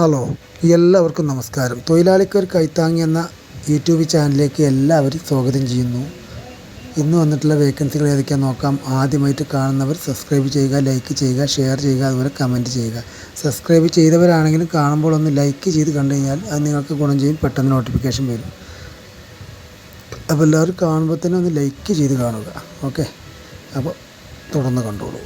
Hello എല്ലാവർക്കും നമസ്കാരം. തൊഴിലാളിക്കൊരു കൈത്താങ്ങി എന്ന യൂട്യൂബ് ചാനലിലേക്ക് എല്ലാവരും സ്വാഗതം ചെയ്യുന്നു. ഇന്ന് വന്നിട്ടുള്ള വേക്കൻസികൾ ഏതൊക്കെയാണെന്ന് നോക്കാം. ആദ്യമായിട്ട് കാണുന്നവർ സബ്സ്ക്രൈബ് ചെയ്യുക ലൈക്ക് ചെയ്യുക ഷെയർ ചെയ്യുക അതുപോലെ കമന്റ് ചെയ്യുക. സബ്സ്ക്രൈബ് ചെയ്തവരാണെങ്കിലും കാണുമ്പോൾ ഒന്ന് ലൈക്ക് ചെയ്ത് കണ്ടു കഴിഞ്ഞാൽ അത് നിങ്ങൾക്ക് ഗുണം ചെയ്യും പെട്ടെന്ന് നോട്ടിഫിക്കേഷൻ വരും. അപ്പോൾ എല്ലാവരും കാണുമ്പോൾ തന്നെ ഒന്ന് ലൈക്ക് ചെയ്ത് കാണുക. ഓക്കെ? അപ്പോൾ തുടർന്ന് കണ്ടോളൂ.